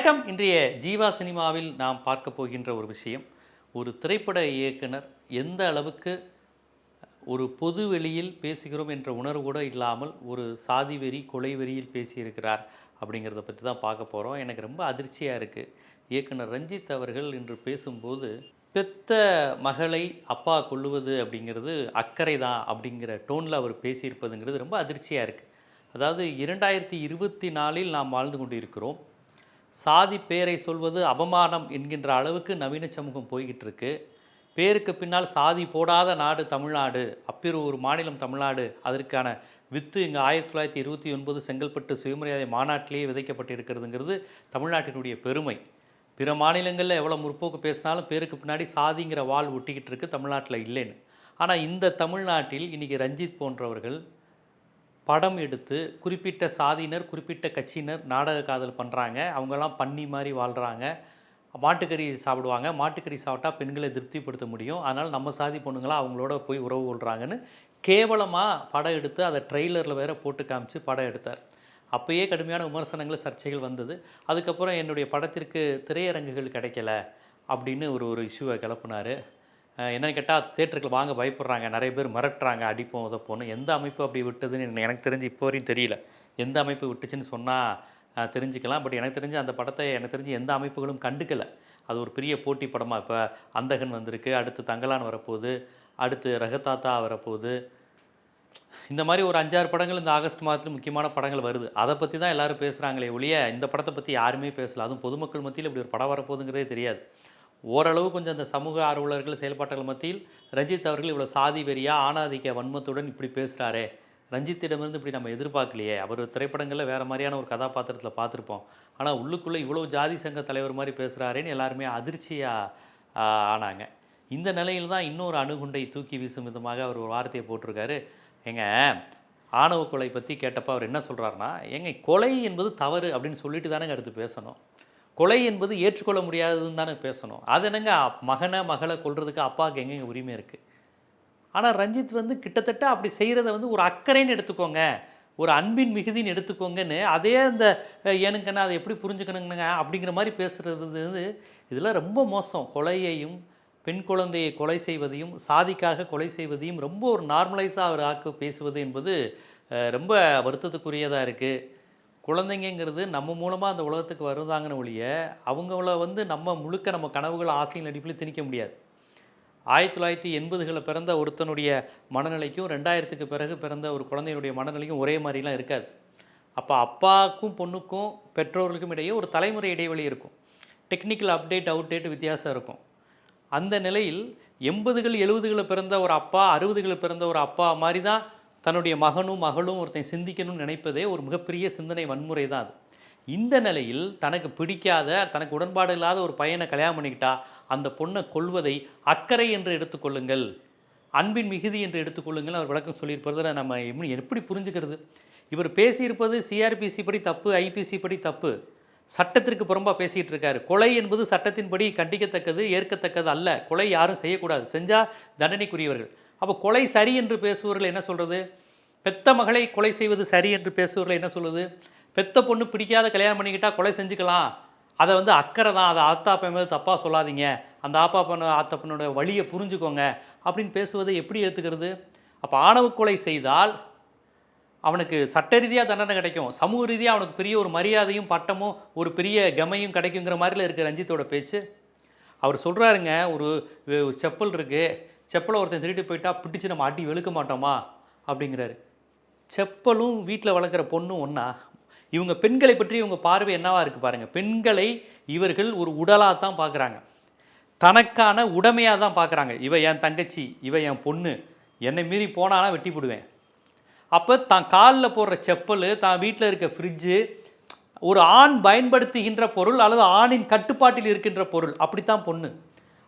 வணக்கம். இன்றைய ஜீவா சினிமாவில் நாம் பார்க்க போகின்ற ஒரு விஷயம் ஒரு திரைப்பட இயக்குனர் எந்த அளவுக்கு ஒரு பொது வெளியில் பேசுகிறோம் என்ற உணர்வு கூட இல்லாமல் ஒரு சாதி வெறி கொலை வெறியில் பேசியிருக்கிறார் அப்படிங்கிறத பற்றி தான் பார்க்க போகிறோம் எனக்கு ரொம்ப அதிர்ச்சியாக இருக்குது இயக்குனர் ரஞ்சித் அவர்கள் இன்று பேசும்போது பெத்த மகளை அப்பா கொள்ளுவது அப்படிங்கிறது அக்கறை தான் அப்படிங்கிற டோனில் அவர் பேசியிருப்பதுங்கிறது ரொம்ப அதிர்ச்சியாக இருக்குது அதாவது இரண்டாயிரத்தி இருபத்தி நாலில் நாம் வாழ்ந்து கொண்டு இருக்கிறோம் சாதி பேரை சொல்வது அவமானம் என்கின்ற அளவுக்கு நவீன சமூகம் போய்கிட்டு இருக்கு பேருக்கு பின்னால் சாதி போடாத நாடு தமிழ்நாடு அப்பிரு ஒரு மாநிலம் தமிழ்நாடு அதற்கான வித்து இங்கே ஆயிரத்தி தொள்ளாயிரத்தி இருபத்தி ஒன்பது செங்கல்பட்டு சுயமரியாதை மாநாட்டிலேயே விதைக்கப்பட்டிருக்கிறதுங்கிறது தமிழ்நாட்டினுடைய பெருமை. பிற மாநிலங்களில் எவ்வளோ முற்போக்கு பேசினாலும் பேருக்கு பின்னாடி சாதிங்கிற வாள் ஒட்டிக்கிட்டு இருக்கு தமிழ்நாட்டில் இல்லைன்னு. ஆனால் இந்த தமிழ்நாட்டில் இன்றைக்கி ரஞ்சித் போன்றவர்கள் படம் எடுத்து குறிப்பிட்ட சாதியினர் குறிப்பிட்ட கட்சியினர் நாடக காதல் பண்ணுறாங்க அவங்கெல்லாம் பண்ணி மாதிரி வாழ்கிறாங்க மாட்டுக்கறி சாப்பிடுவாங்க. மாட்டுக்கறி சாப்பிட்டா பெண்களை திருப்திப்படுத்த முடியும். அதனால் நம்ம சாதி பொண்ணுங்களாம் அவங்களோட போய் உறவு கொள்கிறாங்கன்னு கேவலமாக படம் எடுத்து அதை ட்ரெய்லரில் வேற போட்டு காமிச்சு படம் எடுத்தார். அப்பயே கடுமையான விமர்சனங்கள் சர்ச்சைகள் வந்தது. அதுக்கப்புறம் என்னுடைய படத்திற்கு திரையரங்குகள் கிடைக்கல அப்படின்னு ஒரு ஒரு இஷ்யூவை கிளப்புனார். என்னன்னு கேட்டால் தேட்டருக்கு வாங்க பயப்படுறாங்க. நிறைய பேர் மிரட்டுறாங்க. அடிப்போம் உதப்போன்னு எந்த அமைப்பு அப்படி விட்டதுன்னு எனக்கு- தெரிஞ்சு இப்போ வரையும் தெரியல. எந்த அமைப்பு விட்டுச்சுன்னு சொன்னால் தெரிஞ்சுக்கலாம். பட் எனக்கு தெரிஞ்சு அந்த படத்தை எனக்கு தெரிஞ்சு எந்த அமைப்புகளும் கண்டுக்கலை. அது ஒரு பெரிய போட்டி படமாக இப்போ அந்தகன் வந்திருக்கு அடுத்து தங்கலான் வரப்போகுது அடுத்து ரகதாத்தா வரப்போகுது. இந்த மாதிரி ஒரு அஞ்சாறு படங்கள் இந்த ஆகஸ்ட் மாதத்தில் முக்கியமான படங்கள் வருது. அதை பற்றி தான் எல்லோரும் பேசுகிறாங்களே ஒழிய இந்த படத்தை பற்றி யாருமே பேசல. அதுவும் பொதுமக்கள் மத்தியில் இப்படி ஒரு படம் வரப்போகுதுங்கிறதே தெரியாது. ஓரளவு கொஞ்சம் அந்த சமூக ஆர்வலர்கள் செயல்பாட்டுகள் மத்தியில் ரஞ்சித் அவர்கள் இவ்வளோ சாதி வெறியா ஆணாதிக்க வன்மத்துடன் இப்படி பேசுகிறாரே ரஞ்சித்திடமிருந்து இப்படி நம்ம எதிர்பார்க்கலையே. அவர் திரைப்படங்களில் வேறு மாதிரியான ஒரு கதாபாத்திரத்தில் பார்த்துருப்போம். ஆனால் உள்ளுக்குள்ளே இவ்வளோ ஜாதி சங்க தலைவர் மாதிரி பேசுகிறாரேன்னு எல்லாருமே அதிர்ச்சியாக ஆனாங்க. இந்த நிலையில் தான் இன்னொரு அணுகுண்டை தூக்கி வீசும் விதமாக அவர் ஒரு வார்த்தையை போட்டிருக்காரு. எங்க ஆணவ கொலை பற்றி கேட்டப்ப அவர் என்ன சொல்கிறாருன்னா எங்க கொலை என்பது தவறு அப்படின்னு சொல்லிட்டு தானேங்க அடுத்து பேசணும். கொலை என்பது ஏற்றுக்கொள்ள முடியாததுன்னு தானே பேசணும். அது என்னங்க? மகனை மகளை கொள்றதுக்கு அப்பாவுக்கு எங்கெங்க உரிமை இருக்குது ஆனால் ரஞ்சித் வந்து கிட்டத்தட்ட அப்படி செய்கிறத வந்து ஒரு அக்கறைன்னு எடுத்துக்கோங்க. ஒரு அன்பின் மிகுதின்னு எடுத்துக்கோங்கன்னு அதே அந்த எனக்குன்னா ஏனுங்கண்ணா அதை எப்படி புரிஞ்சுக்கணுங்க அப்படிங்கிற மாதிரி பேசுகிறது வந்து இதெல்லாம் ரொம்ப மோசம். கொலையையும் பெண் குழந்தையை கொலை செய்வதையும் சாதிக்காக கொலை செய்வதையும் ரொம்ப ஒரு நார்மலைஸாக அவர் ஆக்க பேசுவது என்பது ரொம்ப வருத்தத்துக்குரியதாக இருக்குது குழந்தைங்கங்கிறது நம்ம மூலமாக அந்த உலகத்துக்கு வருதாங்கன்னு ஒழிய அவங்கள வந்து நம்ம முழுக்க நம்ம கனவுகள் ஆசையின் அடிப்பில் திணிக்க முடியாது. ஆயிரத்தி தொள்ளாயிரத்தி எண்பதுகளில் பிறந்த ஒருத்தனுடைய மனநிலைக்கும் ரெண்டாயிரத்துக்கு பிறகு பிறந்த ஒரு குழந்தையினுடைய மனநிலைக்கும் ஒரே மாதிரிலாம் இருக்காது. அப்போ அப்பாவுக்கும் பொண்ணுக்கும் பெற்றோர்களுக்கும் இடையே ஒரு தலைமுறை இடைவெளி இருக்கும். டெக்னிக்கல் அப்டேட் அவுட்டேட் வித்தியாசம் இருக்கும். அந்த நிலையில் எண்பதுகள் எழுபதுகளில் பிறந்த ஒரு அப்பா அறுபதுகளில் பிறந்த ஒரு அப்பா மாதிரி தான் தன்னுடைய மகனும் மகளும் ஒருத்தன் சிந்திக்கணும்னு நினைப்பதே ஒரு மிகப்பெரிய சிந்தனை வன்முறை தான் அது. இந்த நிலையில் தனக்கு பிடிக்காத தனக்கு உடன்பாடு இல்லாத ஒரு பையனை கல்யாணம் பண்ணிக்கிட்டா அந்த பொண்ணை கொள்வதை அக்கறை என்று எடுத்துக்கொள்ளுங்கள் அன்பின் மிகுதி என்று எடுத்துக்கொள்ளுங்கள் அவர் விளக்கம் சொல்லியிருப்பதில் நம்ம எப்படி எப்படி புரிஞ்சுக்கிறது? இவர் பேசியிருப்பது சிஆர்பிசி படி தப்பு ஐபிசி படி தப்பு. சட்டத்திற்கு புறம்பாக பேசிகிட்டு இருக்காரு. கொலை என்பது சட்டத்தின்படி கண்டிக்கத்தக்கது ஏற்கத்தக்கது அல்ல. கொலை யாரும் செய்யக்கூடாது. செஞ்சால் தண்டனைக்குரியவர்கள். அப்போ கொலை சரி என்று பேசுபவர்கள் என்ன சொல்கிறது பெத்த மகளை கொலை செய்வது சரி என்று பேசுபவர்கள் என்ன சொல்லுது பெத்த பொண்ணு பிடிக்காத கல்யாணம் பண்ணிக்கிட்டால் கொலை செஞ்சுக்கலாம். அதை வந்து அக்கறை தான். அதை ஆத்தா மேலே தப்பாக சொல்லாதீங்க. அந்த ஆப்பா பண்ண பொண்ணோட வழியை புரிஞ்சுக்கோங்க அப்படின்னு பேசுவதை எப்படி எடுத்துக்கிறது அப்போ ஆணவ கொலை செய்தால் அவனுக்கு சட்ட ரீதியாக தண்டனை கிடைக்கும். சமூக ரீதியாக அவனுக்கு பெரிய ஒரு மரியாதையும் பட்டமும் ஒரு பெரிய கமையும் கிடைக்குங்கிற மாதிரில இருக்குது ரஞ்சித்தோட பேச்சு. அவர் சொல்கிறாருங்க ஒரு செப்பல் இருக்குது செப்பலை ஒருத்தன் திருட்டு போயிட்டா பிடிச்சி நம்ம அடி வெளுக்க மாட்டோமா? அப்படிங்கிறாரு. செப்பலும் வீட்டில் வளர்க்குற பொண்ணும் ஒன்றா இவங்க பெண்களை பற்றி இவங்க பார்வை என்னவா இருக்குது பாருங்கள் பெண்களை இவர்கள் ஒரு உடலாக தான் பார்க்குறாங்க. தனக்கான உடைமையாக தான் பார்க்குறாங்க. இவ என் தங்கச்சி இவ என் பொண்ணு என்னை மீறி போனானா வெட்டி போடுவேன். அப்போ தான் காலில் போடுற செப்பல் தான் வீட்டில் இருக்க ஃப்ரிட்ஜு ஒரு ஆண் பயன்படுத்துகின்ற பொருள் அல்லது ஆணின் கட்டுப்பாட்டில் இருக்கின்ற பொருள். அப்படித்தான் பொண்ணு.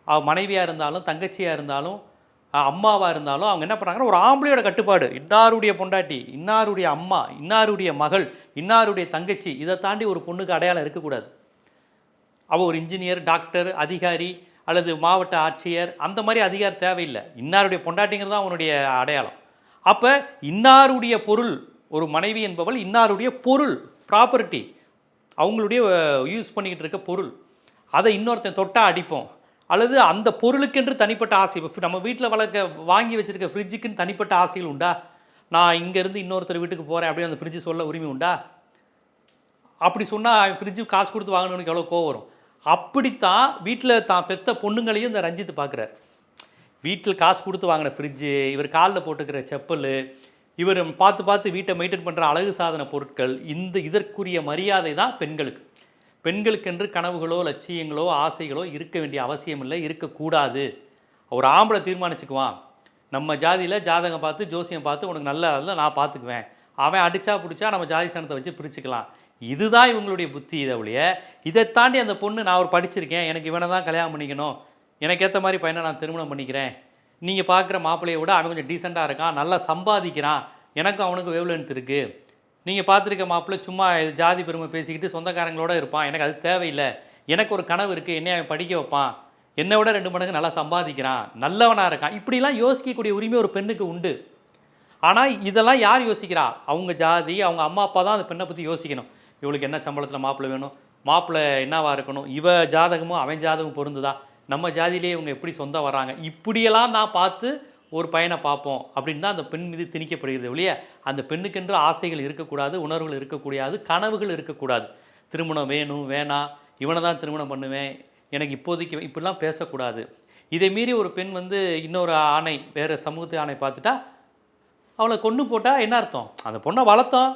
அவள் மனைவியாக இருந்தாலும் தங்கச்சியாக இருந்தாலும் அம்மாவாக இருந்தாலும் அவங்க என்ன பண்ணுறாங்கன்னா ஒரு ஆம்பளையோட கட்டுப்பாடு. இன்னாருடைய பொண்டாட்டி இன்னாருடைய அம்மா இன்னாருடைய மகள் இன்னாருடைய தங்கச்சி இதை தாண்டி ஒரு பொண்ணுக்கு அடையாளம் இருக்கக்கூடாது. அவள் ஒரு இன்ஜினியர் டாக்டர் அதிகாரி அல்லது மாவட்ட ஆட்சியர் அந்த மாதிரி அதிகாரம் தேவையில்லை. இன்னாருடைய பொண்டாட்டிங்கிறது தான் அவனுடைய அடையாளம். அப்போ இன்னாருடைய பொருள் ஒரு மனைவி என்பவள் இன்னாருடைய பொருள் ப்ராப்பர்ட்டி அவங்களுடைய யூஸ் பண்ணிக்கிட்டு இருக்க பொருள். அதை இன்னொருத்தன் தொட்டா அடிப்போம். அல்லது அந்த பொருளுக்கென்று தனிப்பட்ட ஆசை. இப்போ நம்ம வீட்டில் வளர்க்க வாங்கி வச்சுருக்க ஃப்ரிட்ஜுக்குன்னு தனிப்பட்ட ஆசைகள் உண்டா? நான் இங்கேருந்து இன்னொருத்தர் வீட்டுக்கு போகிறேன் அப்படின்னு அந்த ஃப்ரிட்ஜ் சொல்ல உரிமை உண்டா? அப்படி சொன்னால் ஃப்ரிட்ஜு காசு கொடுத்து வாங்கணும்னு எவ்வளோ கோவம் வரும். அப்படித்தான் வீட்டில் தான் பெத்த பொண்ணுங்களையும் இந்த ரஞ்சித் பார்க்குறாரு வீட்டில் காசு கொடுத்து வாங்கின ஃப்ரிட்ஜு இவர் காலில் போட்டுக்கிற செப்பல் இவர் பார்த்து பார்த்து வீட்டை மெயின்டைன் பண்ணுற அழகு சாதன பொருட்கள் இந்த இதற்குரிய மரியாதை தான் பெண்களுக்கு. பெண்களுக்கென்று கனவுகளோ லட்சியங்களோ ஆசைகளோ இருக்க வேண்டிய அவசியம் இல்லை இருக்கக்கூடாது ஒரு ஆம்பளை தீர்மானிச்சுக்குவான். நம்ம ஜாதியில் ஜாதகம் பார்த்து ஜோசியம் பார்த்து உனக்கு நல்லா இல்லை நான் பார்த்துக்குவேன். அவன் அடித்தா பிடிச்சா நம்ம ஜாதி சனத்தை வச்சு பிரிச்சுக்கலாம். இதுதான் இவங்களுடைய புத்தி இதை ஒழிய இதை தாண்டி அந்த பொண்ணு நான் ஒரு படிச்சிருக்கேன் எனக்கு இவனை தான் கல்யாணம் பண்ணிக்கணும். எனக்கு ஏற்ற மாதிரி பையனை நான் திருமணம் பண்ணிக்கிறேன். நீங்கள் பார்க்குற மாப்பிள்ளையை விட அவன் கொஞ்சம் டீசெண்டாக இருக்கான் நல்லா சம்பாதிக்கிறான். எனக்கும் அவனுக்கு வேவ்லென்த் இருக்குது நீங்கள் பார்த்துருக்க மாப்பிள்ளை சும்மா இது ஜாதி பெருமை பேசிக்கிட்டு சொந்தக்காரங்களோட இருப்பான். எனக்கு அது தேவையில்லை. எனக்கு ஒரு கனவு இருக்குது என்னை அவன் படிக்க வைப்பான். என்னை விட ரெண்டு மடங்கு நல்லா சம்பாதிக்கிறான். நல்லவனாக இருக்கான். இப்படிலாம் யோசிக்கக்கூடிய உரிமை ஒரு பெண்ணுக்கு உண்டு. ஆனால் இதெல்லாம் யார் யோசிக்கிறா? அவங்க ஜாதி அவங்க அம்மா அப்பா தான் அந்த பெண்ணை பற்றி யோசிக்கணும். இவளுக்கு என்ன சம்பளத்தில் மாப்பிள்ளை வேணும்? மாப்பிள்ளை என்னவாக இருக்கணும்? இவ ஜாதகமும் அவன் ஜாதகம் பொருந்துதா? நம்ம ஜாதியிலே இவங்க எப்படி சொந்தம் வராங்க இப்படியெல்லாம் நான் பார்த்து ஒரு பையனை பார்ப்போம் அப்படின்னு தான் அந்த பெண் மீது திணிக்கப்படுகிறது ஒழிய அந்த பெண்ணுக்கென்று ஆசைகள் இருக்கக்கூடாது உணர்வுகள் இருக்கக்கூடாது கனவுகள் இருக்கக்கூடாது. திருமணம் வேணும் வேணாம் இவனை தான் திருமணம் பண்ணுவேன் எனக்கு இப்போதைக்கு இப்படிலாம் பேசக்கூடாது. இதை மீறி ஒரு பெண் வந்து இன்னொரு ஆணை வேறு சமூகத்து ஆணை பார்த்துட்டா அவளை கொண்டு போட்டால் என்ன அர்த்தம்? அந்த பொண்ணை வளர்த்தோம்.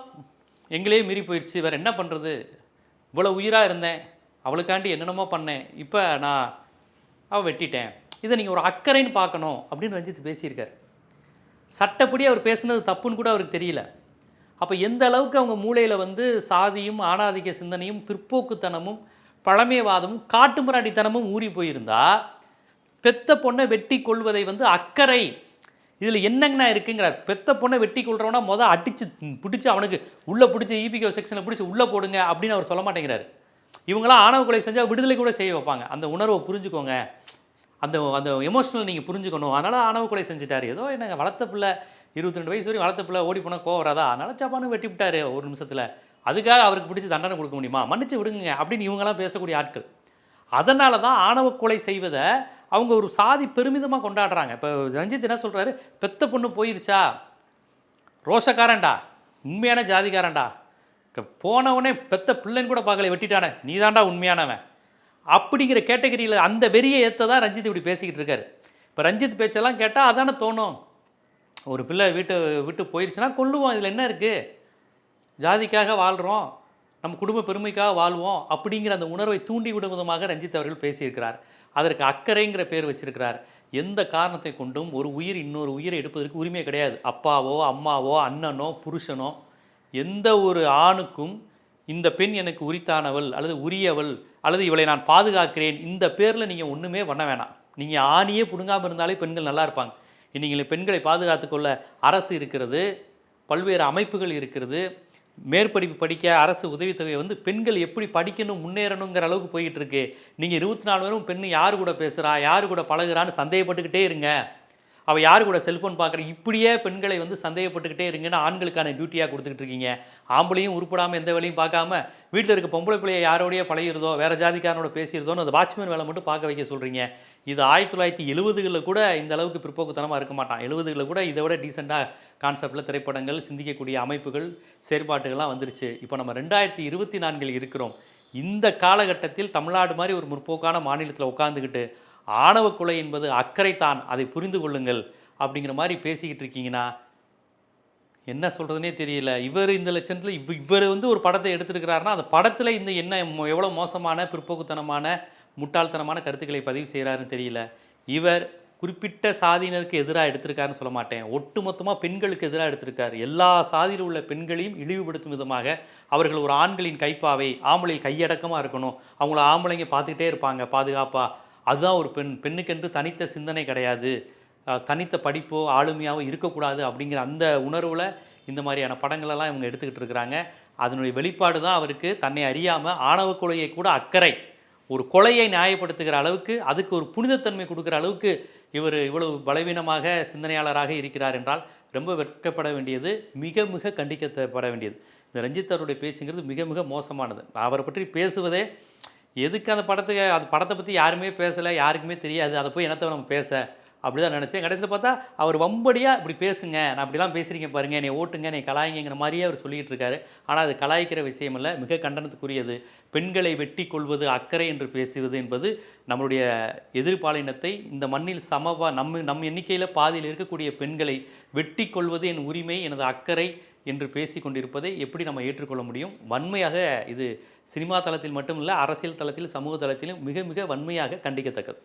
எங்களே மீறி போயிடுச்சு வேறு என்ன பண்ணுறது இவ்வளோ உயிராக இருந்தேன். அவளுக்காண்டி என்னென்னமோ பண்ணேன். இப்போ நான் அவள் வெட்டிட்டேன். இதை நீங்கள் ஒரு அக்கறைன்னு பார்க்கணும் அப்படின்னு ரஞ்சித் பேசியிருக்கார். சட்டப்படி அவர் பேசுனது தப்புன்னு கூட அவருக்கு தெரியல. அப்போ எந்த அளவுக்கு அவங்க மூளையில் வந்து சாதியும் ஆணாதிக்க சிந்தனையும் பிற்போக்குத்தனமும் பழமைவாதமும் காட்டுமிராண்டித்தனமும் ஊறி போயிருந்தா பெத்த பொண்ணை வெட்டி கொள்வதை வந்து அக்கறை இதில் என்னங்கண்ணா இருக்குங்கிறார். பெத்த பொண்ணை வெட்டி கொள்றவனா மொதல் அடிச்சு பிடிச்சி அவனுக்கு உள்ளே பிடிச்சி ஈபிகோ செக்ஷனில் பிடிச்சி உள்ளே போடுங்க அப்படின்னு அவர் சொல்ல மாட்டேங்கிறாரு. இவங்களாம் ஆணவ கொலை செஞ்சால் விடுதலை கூட செய்ய வைப்பாங்க. அந்த உணர்வை புரிஞ்சுக்கோங்க. அந்த அந்த எமோஷனல் நீங்கள் புரிஞ்சுக்கணும். அதனால் ஆணவ கொலை ஏதோ என்னங்க வளர்த்த பிள்ளை இருபத்தி ரெண்டு வயசு வரையும் வளர்த்த பிள்ளை ஓடி போனால் கோவராதா அதனால் சப்பானு வெட்டி விட்டாரு ஒரு நிமிஷத்தில். அதுக்காக அவருக்கு பிடிச்சி தண்டனை கொடுக்க முடியுமா? மன்னிச்சு விடுங்க அப்படின்னு இவங்கெல்லாம் பேசக்கூடிய ஆட்கள். அதனால தான் ஆணவ கொலை செய்வதை அவங்க ஒரு சாதி பெருமிதமாக கொண்டாடுறாங்க. இப்போ ரஞ்சித் என்ன சொல்கிறாரு பெத்த பொண்ணு போயிருச்சா? ரோஷக்காரன்டா? உண்மையான ஜாதிக்காரன்டா? க- போனவனே பெத்த பிள்ளைன்னு கூட பார்க்கல வெட்டிட்டானே. நீதான்டா உண்மையானவன். அப்படிங்கிற கேட்டகரியில் அந்த வெறியை ஏற்ற தான் ரஞ்சித் இப்படி பேசிக்கிட்டு இருக்காரு. இப்போ ரஞ்சித் பேச்செல்லாம் கேட்டால் அதானே தோணும். ஒரு பிள்ளை வீட்டை விட்டு போயிடுச்சுன்னா கொல்லுவோம். இதில் என்ன இருக்குது ஜாதிக்காக வாழ்கிறோம் நம்ம குடும்ப பெருமைக்காக வாழ்வோம் அப்படிங்கிற அந்த உணர்வை தூண்டி விடும் விதமாக ரஞ்சித் அவர்கள் பேசியிருக்கிறார். அதற்கு அக்கறைங்கிற பேர் வச்சிருக்கிறார். எந்த காரணத்தை கொண்டும் ஒரு உயிர் இன்னொரு உயிரை எடுப்பதற்கு உரிமை கிடையாது. அப்பாவோ அம்மாவோ அண்ணனோ புருஷனோ எந்த ஒரு ஆணுக்கும் இந்த பெண் எனக்கு உரித்தானவள் அல்லது உரியவள் அல்லது இவளை நான் பாதுகாக்கிறேன் இந்த பேரில் நீங்கள் ஒன்றுமே பண்ண வேணாம். நீங்கள் ஆணியே பிடுங்காமல் இருந்தாலே பெண்கள் நல்லா இருப்பாங்க. இன்றைக்கி பெண்களை பாதுகாத்துக்கொள்ள அரசு இருக்கிறது பல்வேறு அமைப்புகள் இருக்கிறது. மேற்படிப்பு படிக்க அரசு உதவித்தொகை வந்து பெண்கள் எப்படி படிக்கணும் முன்னேறணுங்கிற அளவுக்கு போயிட்டு இருக்கு. நீங்கள் இருபத்தி நாலு பேரும் பெண்ணு யார் கூட பேசுகிறா யார் கூட பழகுறான்னு சந்தேகப்பட்டுக்கிட்டே இருங்க. அவள் யார் கூட செல்ஃபோன் பார்க்குற? இப்படியே பெண்களை வந்து சந்தேகப்பட்டுக்கிட்டே இருங்கன்னு ஆண்களுக்கான டியூட்டியாக கொடுத்துக்கிட்டு இருக்கீங்க. ஆம்பளையும் உருப்படாமல் எந்த வேலையும் பார்க்காம வீட்டில் இருக்க பொம்பளை பிள்ளைய யாரோடையே பழகிறதோ வேறு ஜாதிக்காரனோட பேசியிருந்தோன்னு அந்த வாட்ச்மேன் வேலை மட்டும் பார்க்க வைக்க சொல்கிறீங்க இது ஆயிரத்தி தொள்ளாயிரத்தி எழுபதுகளில் கூட இந்த அளவுக்கு பிற்போக்குத்தனமாக இருக்க மாட்டான். எழுபதுகளில் கூட இதை விட டீசெண்டாக கான்செப்டில் திரைப்படங்கள் சிந்திக்கக்கூடிய அமைப்புகள் செயற்பாட்டுகள்லாம் வந்துருச்சு. இப்போ நம்ம ரெண்டாயிரத்தி இருபத்தி நான்கில் இருக்கிறோம். இந்த காலகட்டத்தில் தமிழ்நாடு மாதிரி ஒரு முற்போக்கான மாநிலத்தில் உட்காந்துக்கிட்டு ஆணவ கொலை என்பது அக்கறைத்தான் அதை புரிந்து கொள்ளுங்கள் அப்படிங்கிற மாதிரி பேசிக்கிட்டு இருக்கீங்கன்னா என்ன சொல்கிறதுனே தெரியல. இவர் இந்த லட்சத்தில் இவ் இவர் வந்து ஒரு படத்தை எடுத்துருக்கிறாருன்னா அந்த படத்தில் இந்த என்ன மோ- எவ்வளோ மோசமான பிற்போக்குத்தனமான முட்டாள்தனமான கருத்துக்களை பதிவு செய்கிறாருன்னு தெரியல. இவர் குறிப்பிட்ட சாதியினருக்கு எதிராக எடுத்திருக்காருன்னு சொல்ல மாட்டேன். ஒட்டுமொத்தமாக பெண்களுக்கு எதிராக எடுத்திருக்காரு. எல்லா சாதியில் உள்ள பெண்களையும் இழிவுபடுத்தும் விதமாக அவர்கள் ஒரு ஆண்களின் கைப்பாவை ஆம்பளை கையடக்கமாக இருக்கணும். அவங்கள ஆம்பளைங்க பார்த்துக்கிட்டே இருப்பாங்க பாதுகாப்பாக அதுதான் ஒரு பெண் பெண்ணுக்கென்று தனித்த சிந்தனை கிடையாது. தனித்த படிப்போ ஆளுமையாவோ இருக்கக்கூடாது அப்படிங்கிற அந்த உணர்வில் இந்த மாதிரியான படங்களெல்லாம் இவங்க எடுத்துக்கிட்டு இருக்கிறாங்க. அதனுடைய வெளிப்பாடு தான் அவருக்கு தன்னை அறியாமல் ஆணவ கொலையை கூட அக்கறை ஒரு கொலையை நியாயப்படுத்துகிற அளவுக்கு அதுக்கு ஒரு புனிதத்தன்மை கொடுக்குற அளவுக்கு இவர் இவ்வளவு பலவீனமாக சிந்தனையாளராக இருக்கிறார் என்றால் ரொம்ப வெட்கப்பட வேண்டியது மிக மிக கண்டிக்கப்பட வேண்டியது. இந்த இந்த ரஞ்சித் அவருடைய பேச்சுங்கிறது மிக மிக மோசமானது. அவரை பற்றி பேசுவதே எதுக்கு அந்த படத்துக்கு அந்த படத்தை பற்றி யாருமே பேசலை யாருக்குமே தெரியாது அதை போய் என்னத்தை நம்ம பேச? அப்படி தான் நினச்சேன். கடைசியில் பார்த்தா அவர் வம்படியாக இப்படி பேசுங்க நான் அப்படிலாம் பேசுகிறீங்க பாருங்க என்னை ஓட்டுங்க என்னை கலாயிங்கிற மாதிரியே அவர் சொல்லிட்டு இருக்காரு. ஆனால் அது கலாய்க்கிற விஷயம் இல்லை மிக கண்டனத்துக்குரியது. பெண்களை வெட்டி கொள்வது அக்கறை என்று பேசுவது என்பது நம்மளுடைய எதிர்பாலினத்தை இந்த மண்ணில் சமவா நம்ம நம் எண்ணிக்கையில் பாதியில் இருக்கக்கூடிய பெண்களை வெட்டி கொள்வது என் உரிமை எனது அக்கறை என்று பேசி கொண்டிருப்பதை எப்படி நம்ம ஏற்றுக்கொள்ள முடியும்? வன்மையாக இது சினிமா தளத்தில் மட்டுமல்ல அரசியல் தளத்தில் சமூக தளத்திலும் மிக மிக வன்மையாக கண்டிக்கத்தக்கது.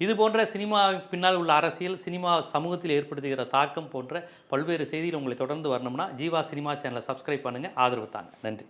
இது போன்ற சினிமா பின்னால் உள்ள அரசியல் சினிமா சமூகத்தில் ஏற்படுத்துகிற தாக்கம் போன்ற பல்வேறு செய்திகள் உங்களை தொடர்ந்து வரணும்னா ஜீவா சினிமா சேனலை சப்ஸ்கிரைப் பண்ணுங்கள் ஆதரவு தாங்க. நன்றி.